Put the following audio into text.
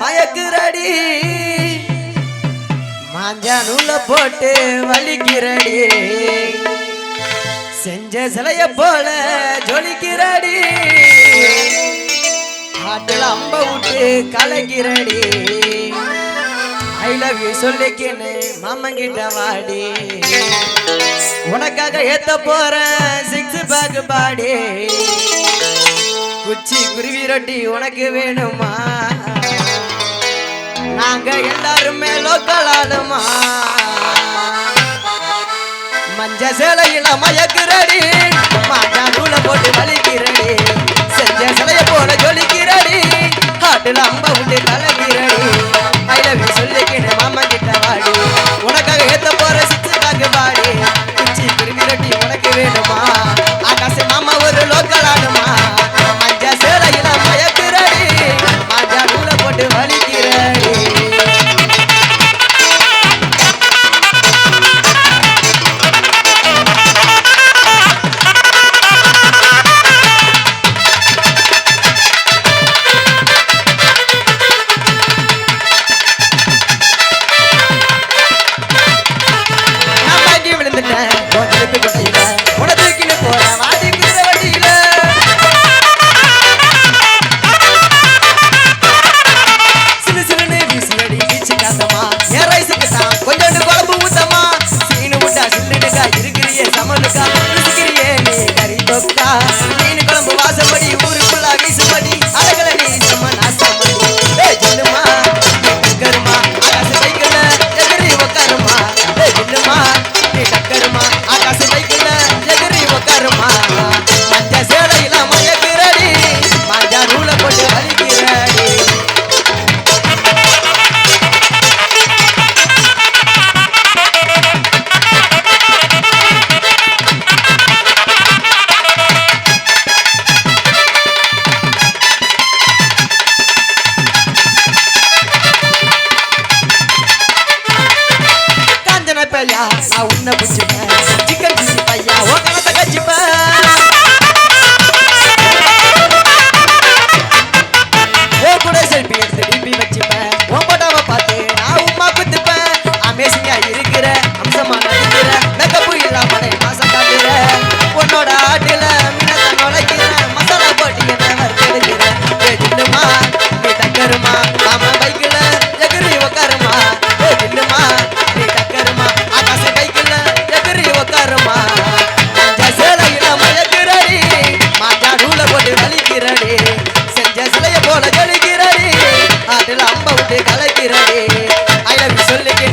மயக்குறடி. மாஞ்சானுல போட்டு வலிக்கிறடி. செஞ்ச சிலைய போல ஜொலிக்கிறடி. ஆட்டில் அம்ப விட்டு கலக்கிறடி. ஐ லவ் யூ சொல்லிக்கின்னு மாமன் கிட்ட வாடி. உனக்காக ஏத்த போற சிக்ஸ் பேக் பாடி. குச்சி குருவி ரொட்டி உனக்கு வேணுமா? நாங்க எல்லாருமே லோக்கல் ஆளுமா? மஞ்ச சேலையில மயக்குறடி மாட்டா தூளை போட்டு வலிக்கிறடி செஞ்ச சிலைய போல ஜொலிக்கிறடி காட்டுல அம்ப na bundinha. போட்டு கலக்கிறதே. ஐ லவ் சொல்லுங்க